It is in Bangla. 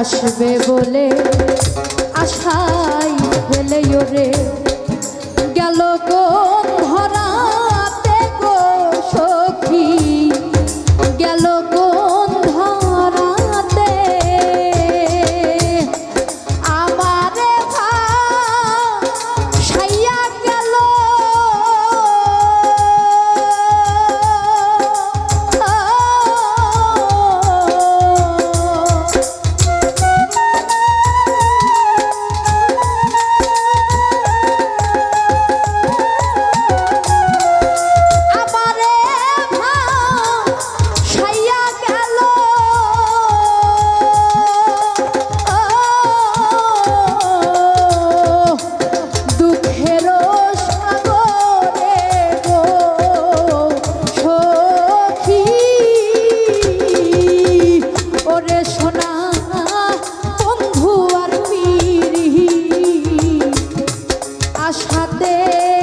আসবে বলে আশাই ফেলে ওরে গেল কোন ধরাতে আশাতে